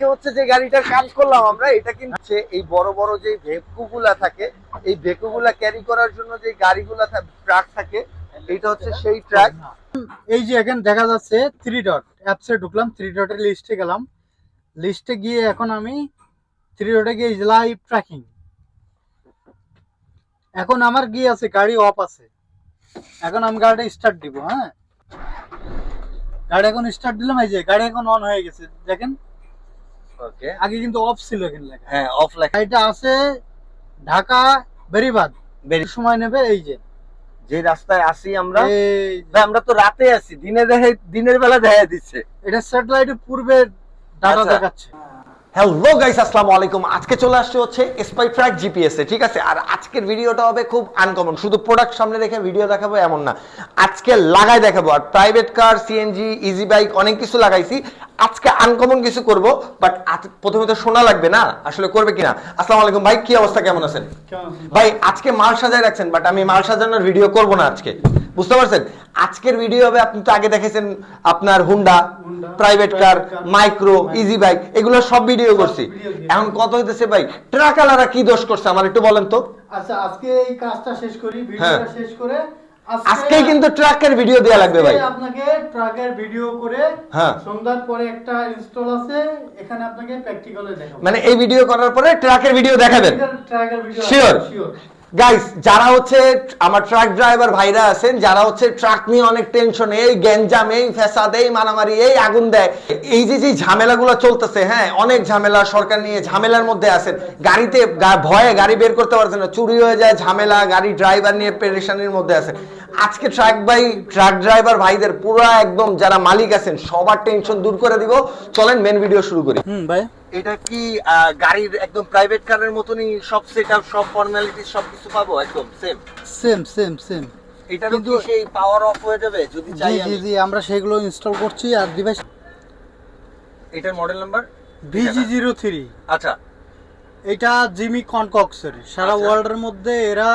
আজকে হচ্ছে যে গাড়িটার কাজ করলাম আমরা, এটা কিন্তু এই বড় বড় যে ভেকুগুলা থাকে, এই ভেকুগুলা ক্যারি করার জন্য যে গাড়িগুলা ট্রাক থাকে এটা হচ্ছে সেই ট্রাক এই যে এখানে দেখা যাচ্ছে থ্রি ডট অ্যাপসে ঢুকলাম থ্রি ডটের লিস্টে গেলাম। লিস্টে গিয়ে এখন আমি থ্রি ডটে গিয়ে লাইভ ট্র্যাকিং এখন আমার গিয়ে আছে? গাড়ি অফ আছে। এখন আমি গাড়িটা স্টার্ট দিব হ্যাঁ? গাড়ি এখন স্টার্ট দিলাম, এই যে গাড়ি এখন অন হয়ে গেছে। দেখেন ওকে আগে কিন্তু অফ ছিল এখানে লেখা। হ্যাঁ অফ লেখা। এটা আছে ঢাকা বেরিবাদ বেরি সময় নেবে এই যে। যে রাস্তায় আসি আমরা আমরা তো রাতে আছি দিনে দেখে দিনের বেলা দেখা দিচ্ছে। এটা স্যাটেলাইটের পূর্বে ডাটা আচ্ছা। দেখাচ্ছে। হ্যালো গাইস আসসালামু আলাইকুম। আজকে চলে আসছে হচ্ছে স্পাই ট্র্যাক জিপিএস এ ঠিক আছে? আর আজকের ভিডিওটা হবে খুব আনকমন শুধু প্রোডাক্ট সামনে রেখে ভিডিও দেখাবো এমন না। আজকে লাগাই দেখাবো। আর private car CNG easy bike অনেক কিছু লাগাইছি। আজকে আনকমন কিছু করব বাট প্রথমে তো শোনা লাগবে না? আসলে করবে কিনা? আসসালামু আলাইকুম ভাই কি অবস্থা? কেমন আছেন? ভাই আজকে মাল সাজায় রাখছেন বাট আমি মাল সাজানোর ভিডিও করব না আজকে। বুঝতে পারছেন? আজকের ভিডিও হবে আপনি তো আগে দেখেছেন আপনার Honda private car micro easy bike এগুলো সব ভিডিও করছি। এখন কত হইতেছে ভাই? ট্রাকালারা কি দোষ করছে? আমার একটু বলেন তো। আচ্ছা আজকে এই কাজটা শেষ করি হ্যাঁ। ভিডিওটা শেষ করে আজকেই কিন্তু ট্রাকের ভিডিও দেওয়া লাগবে ভাই। আপনাকে ট্রাকের ভিডিও করে হ্যাঁ। সন্ধ্যার পরে একটা ইনস্টল আছে এখানে আপনাকে প্র্যাকটিক্যালে দেখাবো। মানে এই ভিডিও করার পরে ট্রাকের ভিডিও দেখাবেন? ট্রাকের ভিডিও Sure. শিওর গাইস যারা হচ্ছে আমার ট্রাক ড্রাইভার ভাইরা আছেন, যারা হচ্ছে ট্রাক নিয়ে অনেক টেনশন এই গ্যাঞ্জাম, এই ফ্যাসাদ, এই মারামারি, এই আগুন দেয়। এই যে যে ঝামেলাগুলো চলতেছে হ্যাঁ অনেক ঝামেলা সরকার নিয়ে ঝামেলার মধ্যে আছেন। গাড়িতে ভয়ে গাড়ি বের করতে পারছেন না, চুরি হয়ে যায়, ঝামেলা, গাড়ি ড্রাইভার নিয়ে পেরেশানির মধ্যে আছে আজকে ট্রাক ভাই ট্রাক ড্রাইভার ভাইদের পুরো একদম যারা মালিক আছেন, সবার টেনশন দূর করে দিব। চলেন মেন ভিডিও শুরু করি। হুম, ভাই। এটা কি গাড়ির একদম প্রাইভেট কারের মতনই সব সেটআপ সব ফর্মালিটি সব কিছু পাবো একদম সেম সেম সেম সেম কি কিন্তু- সেই পাওয়ার অফ হয়ে যাবে যদি চাই জি জি আমরা সেগুলো ইনস্টল করছি আর ডিভাইস এটার model number V G zero three আচ্ছা। এটা জিমি কনকক্সের সারা আচ্ছা। ওয়ার্ল্ডের মধ্যে এরা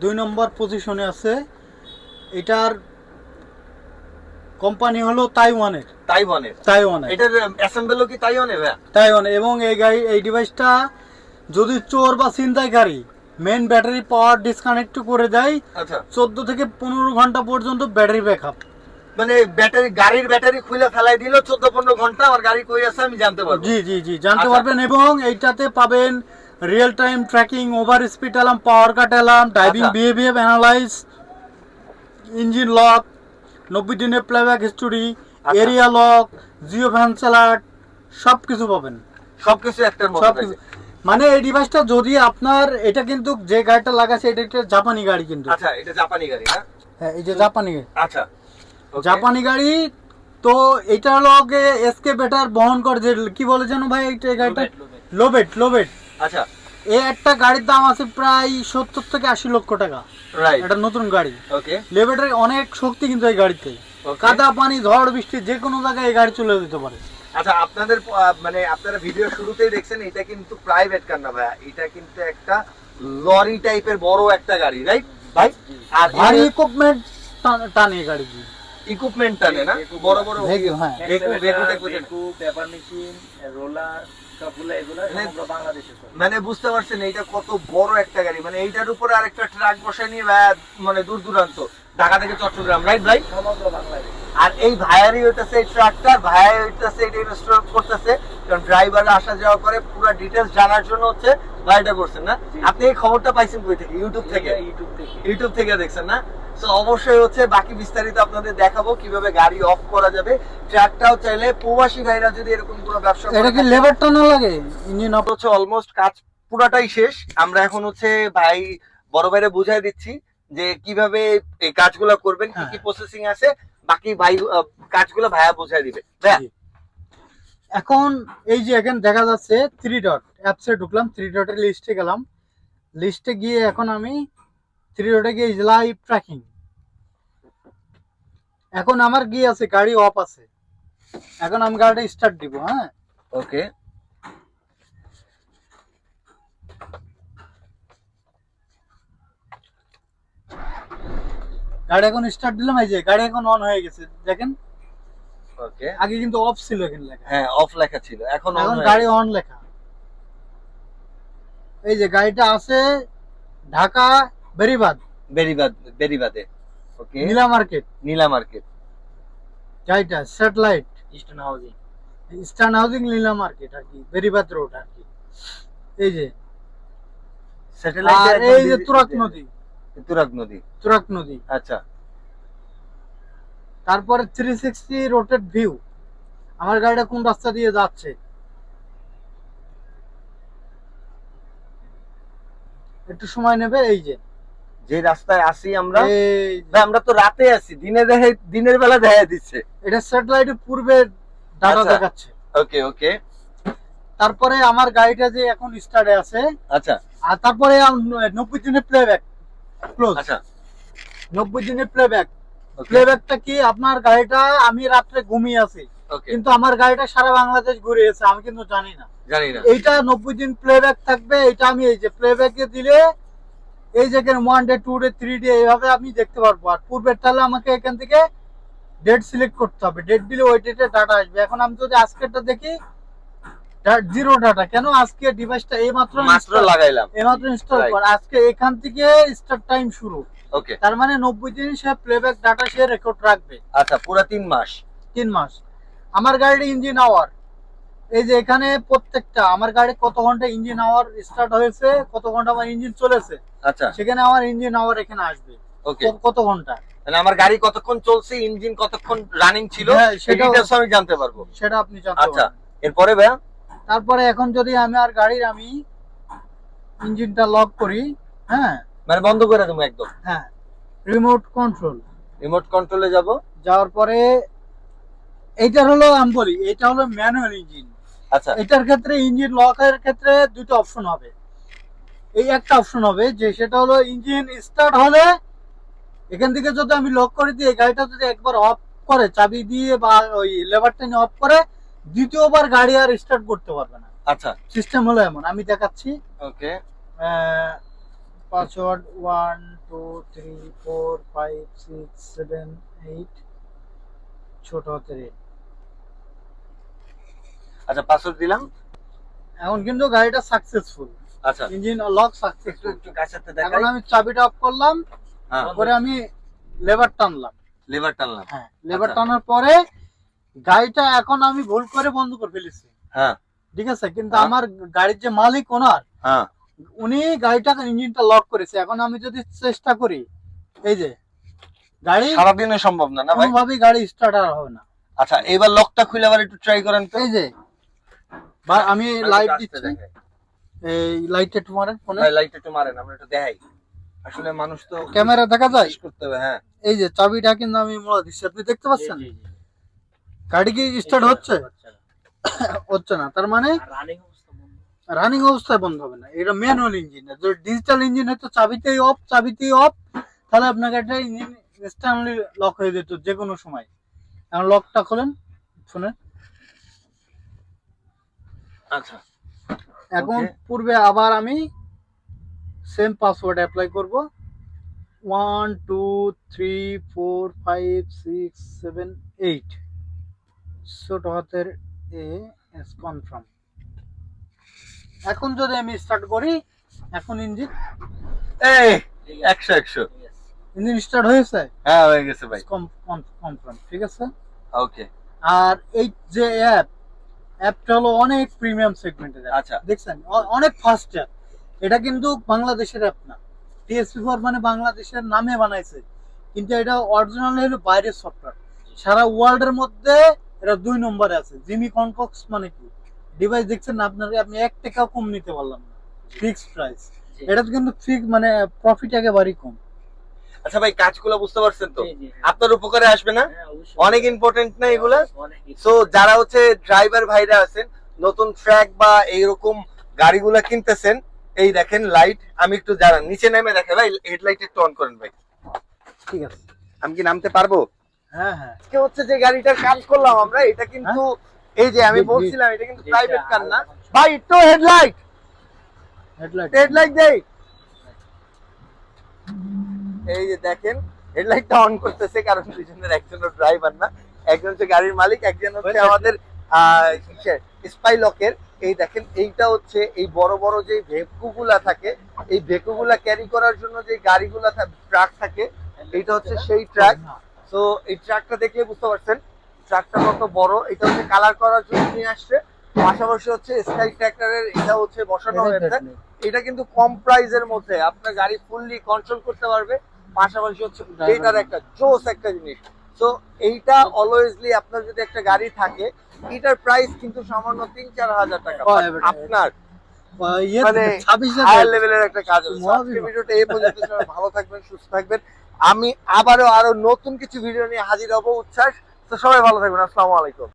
দুই নম্বর পজিশনে আছে। এটার কোম্পানি হলো তাইওয়ানের তাইওয়ানের তাইওয়ানের এটার অ্যাসেম্বলও কি তাইওয়ানে ভাই তাইওয়ান। এবং এই গাড়ি এই ডিভাইসটা যদি চোর বা ছিনতাইকারী মেন ব্যাটারি পাওয়ার ডিসকানেক্ট করে দেয় আচ্ছা। চোদ্দ থেকে পনেরো ঘণ্টা পর্যন্ত ব্যাটারি ব্যাকআপ মানে ব্যাটারি গাড়ির ব্যাটারি খুলে ফেলাই দিল চোদ্দ পনেরো ঘণ্টা আমার গাড়ি কই আছে আমি জানতে পারব। জি জি জি জানতে আচ্ছা। পারবেন এবং এইটাতে পাবেন real time tracking over speed alarm power cut alarm driving. Behaviour analyse engine lock নব্বই দিনের playback history. Area lock geo fence alert সব কিছু পাবেন। সবকিছু একটার মধ্যে সব কিছু মানে এই ডিভাইসটা যদি আপনার এটা কিন্তু যে গাড়িটা লাগাচ্ছে এটা একটা জাপানি গাড়ি কিন্তু। আচ্ছা এটা জাপানি গাড়ি না হ্যাঁ এই যে জাপানি গাড়ি। আচ্ছা জাপানি গাড়ি তো এটা লগে এসকে বেটার বহন করে যে কি বলে জানো ভাই এই গাড়িটা? লোবেট লোবেট আচ্ছা। এই একটা গাড়ির দাম আছে প্রায় সত্তর থেকে আশি লক্ষ টাকা। রাইট এটা নতুন গাড়ি। ওকে অনেক শক্তি কিন্তু এই গাড়িতে। কাদা পানি ঝড় বৃষ্টি যে কোনো জায়গায় এই গাড়ি চলে যেতে পারে। আচ্ছা আপনাদের মানে আপনারা ভিডিও শুরুতেই দেখছেন এটা কিন্তু প্রাইভেট কার না ভাইয়া। এটা কিন্তু একটা লরি টাইপের বড় একটা গাড়ি রাইট ভাই? আর ভারী ইকুইপমেন্ট টানে গাড়ি। ইকুইপমেন্ট টানে না? বড় বড় হ্যাঁ। পেপার মেশিন, রোলার, মানে-। মানে বুঝতে পারছেন এইটা কত বড় একটা গাড়ি। মানে এইটার উপরে আরেকটা ট্রাক বসে নিয়ে মানে দূর দূরান্ত ঢাকা থেকে চট্টগ্রাম রাইট ভাই? আর এই ভাইয়ারই হইতেছে এই ট্রাকটার ভাইয়া হইতেছে এটা ইনস্টল করতেছে। কারণ ড্রাইভার আসা যাওয়া করে পুরো ডিটেলস জানার জন্য হচ্ছে ভাইটা করছেন না? আপনি এই খবরটা পাইছেন কই থেকে? ইউটিউব থেকে? ইউটিউব থেকে। ইউটিউব থেকে দেখছেন না? তো অবশ্যই হচ্ছে বাকি বিস্তারিত আপনাদের দেখাবো কীভাবে গাড়ি অফ করা যাবে। ট্রাকটাও চাইলে প্রবাসী ভাইরা যদি এরকম কোনো ব্যবসা এটা কি লেবার টানা লাগে? ইঞ্জিন অফ হচ্ছে অলমোস্ট কাজ পুরাটাই শেষ। আমরা এখন হচ্ছে ভাই বড় ভাইরে বুঝাই দিচ্ছি যে কীভাবে এই কাজগুলো করবেন কি কি হ্যাঁ। প্রসেসিং আছে। বাকি ভাই কাজগুলো ভাইয়া বুঝাই দিবে। ভাইয়া। এখন এই যে এখানে দেখা যাচ্ছে থ্রি ডট অ্যাপসে ঢুকলাম থ্রি ডটের লিস্টে গেলাম। লিস্টে গিয়ে এখন আমি থ্রি ডটে গিয়ে লাইভ ট্র্যাকিং এখন আমার গিয়ে আছে? গাড়ি অফ আছে। এখন আমি গাড়িটা স্টার্ট দিব হ্যাঁ? ওকে গাড়ি এখন স্টার্ট দিলাম এই যে গাড়ি এখন অন হয়ে গেছে। দেখেন ওকে আগে কিন্তু অফ ছিল এখানে লেখা। হ্যাঁ অফ লেখা ছিল। এখন এখন গাড়ি অন লেখা। এই যে গাড়িটা আছে Dhaka Beribadh Beribadh বেরিবাদে okay Nila market. Nila market. গাড়িটা satellite Eastern Housing Eastern Housing Nila market আর কি বেরিবাদ রোড আর কি। এই যে। আর এই যে তুরাক নদী। তুরাগ নদী। তুরাক নদী। আচ্ছা। তারপরে থ্রি সিক্সটি রোটেড ভিউ আমার গাড়িটা কোন রাস্তা দিয়ে যাচ্ছে? একটু সময় নেবে এই যে। যে রাস্তায় আসি আমরা আমরা তো রাতে আছি দিনে দেখে দিনের বেলা দেখা দিচ্ছে। এটা স্যাটেলাইট পূর্বে ডাটা আচ্ছা। দেখাচ্ছে। ওকে ওকে তারপরে আমার গাড়িটা যে এখন স্টার্টে আছে আচ্ছা। আর তারপরে নব্বই দিনের প্লেব্যাক ক্লোজ আচ্ছা। নব্বই দিনের প্লেব্যাক প্লেব্যাকটা কি? আপনার গাড়িটা আমি রাত্রে ঘুমিয়ে আছি। কিন্তু আমার গাড়িটা সারা বাংলাদেশ ঘুরে এসে আমি কিন্তু জানি না। জানি না। এইটা নব্বই দিন প্লেব্যাক থাকবে এটা আমি এই যে প্লেব্যাকে দিলে এই যে one day two day three day এইভাবে আমি দেখতে পারব। আর পূর্বের তাহলে আমাকে এখান থেকে ডেট সিলেক্ট করতে হবে। ডেট দিলে ওই ডেটে ডাটা আসবে। এখন আমি যদি আজকেরটা দেখি জিরো ডাটা কেন আজকে ডিভাইসটা এই মাত্র লাগাইলাম। এইমাত্র ইনস্টল. কর। আজকে এখান থেকে স্টার্ট টাইম শুরু। ওকে তার মানে নব্বই দিন সে প্লেব্যাক ডাটা সে রেকর্ড রাখবে। আচ্ছা পুরো তিন মাস। তিন মাস। আমার গাড়ির ইঞ্জিন আওয়ার এই যে এখানে প্রত্যেকটা আমার গাড়ি কত ঘণ্টা ইঞ্জিন আওয়ার স্টার্ট হয়েছে কত ঘণ্টা আমার ইঞ্জিন চলেছে আচ্ছা। সেখানে আমার ইঞ্জিন আওয়ার এখানে আসবে। ওকে কত ঘণ্টা? মানে আমার গাড়ি কতক্ষণ চলছে ইঞ্জিন কতক্ষণ রানিং ছিল হ্যাঁ, সেটা আমি জানতে পারব। সেটা আপনি জানতে আচ্ছা এরপরে ভাইয়া? তারপরে এখন যদি আমি আর গাড়ির আমি ইঞ্জিনটা লক করি হ্যাঁ? মানে বন্ধ করে দেবো একদম। হ্যাঁ রিমোট কন্ট্রোল রিমোট কন্ট্রোলে যাব। যাওয়ার পরে এইটার হলো আমি বলি এটা হলো ম্যানুয়াল ইঞ্জিন আচ্ছা। এটার ক্ষেত্রে ইঞ্জিন লকের ক্ষেত্রে দুটো অপশন হবে। এই একটা অপশন হবে যে সেটা হলো ইঞ্জিন স্টার্ট হলে এখান থেকে যদি আমি লক করে দিই গাড়িটা যদি একবার অফ করে চাবি দিয়ে বা ওই লেবার টেনে অফ করে দ্বিতীয়বার গাড়ি আর স্টার্ট করতে পারবে না। আচ্ছা। সিস্টেম হলো এমন আমি দেখাচ্ছি। Okay. Password one two three four five six seven eight ছোট হাতের আচ্ছা পাসওয়ার্ড দিলাম? এখন কিন্তু গাড়িটা সাকসেসফুল আচ্ছা। ইঞ্জিন লক সাকসেসফুল একটু কাছাতে এখন আমি চাবিটা অফ করলাম হ্যাঁ। তারপরে আমি লেবার টানলাম। লিভার টানলাম। হ্যাঁ লেবার আচ্ছা। টানার পরে গাড়িটা এখন আমি ভুল করে বন্ধ করে ফেলেছি। হ্যাঁ। ঠিক আছে? কিন্তু হ্যাঁ। আমার গাড়ির যে মালিক ওনার হ্যাঁ। উনি গাড়িটা ইঞ্জিনটা লক করেছে। এখন আমি যদি চেষ্টা করি এই যে গাড়ি সারাদিনে সম্ভব না না ভাই? কোনোভাবেই গাড়ি স্টার্ট আর হবে না। আচ্ছা এবার লকটা খুলে আবার একটু ট্রাই করেন তো। এই যে আমি লাইট আস্তে দিচ্ছি। এই লাইট একটু মারেন ফোনে। ভাই লাইট একটু মারেন আমরা একটু দেখাই। আসলে মানুষ তো ক্যামেরা দেখা যায়? করতে হবে হ্যাঁ। এই যে চাবিটা কিন্তু আমি মোড়া দিচ্ছি আপনি দেখতে পাচ্ছেন? গাড়ি কি স্টার্ট হচ্ছে? হচ্ছে না। তার মানে? রানিং অবস্থায় বন্ধ হবে না এটা ম্যানুয়াল ইঞ্জিন যদি ডিজিটাল ইঞ্জিন হতো চাবিতেই অফ চাবিতেই অফ তাহলে আপনাকে একটা ইঞ্জিন ইনস্ট্যান্টলি লক হয়ে যেত যে কোনো সময়। এখন লকটা খোলেন শুনে আচ্ছা। এখন পূর্বে আবার আমি সেম পাসওয়ার্ড অ্যাপ্লাই করব। One two three four five six seven eight ছোট হাতের এ এস কনফার্ম এখন যদি আমি স্টার্ট করি এখন ইঞ্জিন এই একশো একশো। ইঞ্জিন স্টার্ট হয়েছে? হ্যাঁ হয়ে গেছে ভাই। কনফার্ম ঠিক আছে? ওকে আর এই যে অ্যাপ অ্যাপটা হলো অনেক প্রিমিয়াম সেগমেন্টের আচ্ছা। দেখছেন? অনেক ফাস্ট অ্যাপ এটা কিন্তু বাংলাদেশের অ্যাপ না। টিএসপি ফোর মানে বাংলাদেশের নামে বানাইছে। কিন্তু এটা অরিজিনাল হলো বাইরের সফটওয়্যার সারা ওয়ার্ল্ডের মধ্যে এটা দুই নম্বরে আছে। জিমি কনকক্স মানে কি? ডিভাইস দেখছেন না আপনার? আপনি এক টাকাও কম নিতে পারলাম না। ফিক্সড প্রাইস এটা তো কিন্তু ফিক্স মানে প্রফিট একেবারেই কম। আচ্ছা ভাই কাজগুলো বুঝতে পারছেন তো? হ্যাঁ। আপনার উপকারে আসবে না? হ্যাঁ, অনেক ইম্পর্টেন্ট না এগুলা? অনেক সো যারা হচ্ছে ড্রাইভার ভাইরা আছেন নতুন ট্র্যাক বা এইরকম গাড়িগুলা কিনতেছেন এই দেখেন লাইট আমি একটু জানান। নিচে নেমে দেখে ভাই হেডলাইট একটু অন করেন ভাই। ঠিক আছে। আমি কি নামতে পারব? হ্যাঁ হ্যাঁ। হচ্ছে যে গাড়িটার কাজ করলাম আমরা এটা কিন্তু এই যে আমি। বলছিলাম এটা কিন্তু প্রাইভেট কার না। ভাই একটু হেডলাইট হেডলাইট হেডলাইট দেই। এই যে দেখেন হেডলাইটটা অন করতেছে কারণ দুজনের একজনের ড্রাইভার না একজন হচ্ছে গাড়ির মালিক একজন হচ্ছে আমাদের স্পাইলকের এই দেখেন এইটা হচ্ছে এই বড় বড় যে ভেকুগুলা থাকে এই ভেকুগুলা ক্যারি করার জন্য যে গাড়িগুলা ট্রাক থাকে এইটা হচ্ছে সেই ট্রাক তো এই ট্রাকটা দেখলে বুঝতে পারছেন ট্রাকটা কত বড় এটা হচ্ছে কালার করার জন্য নিয়ে আসছে। পাশাপাশি হচ্ছে স্কাই ট্র্যাক্টরের এটা হচ্ছে বসানো হয়েছে। এটা কিন্তু কম প্রাইজের মধ্যে আপনার গাড়ি ফুললি কন্ট্রোল করতে পারবে। পাশাপাশি হচ্ছে এটার একটা জোস একটা জিনিস। তো এইটা অলওয়েজলি আপনার যদি একটা গাড়ি থাকে এটার প্রাইস কিন্তু সামান্য তিন চার হাজার টাকা। আপনার ইয়ে মানে হায়ার লেভেলের একটা কাজ ভিডিওটা এই পর্যন্ত ভালো থাকবেন সুস্থ থাকবেন। আমি আবারও আরও নতুন কিছু ভিডিও নিয়ে হাজির হব। উচ্ছ্বাস। তো সবাই ভালো থাকবেন। আসসালামু আলাইকুম।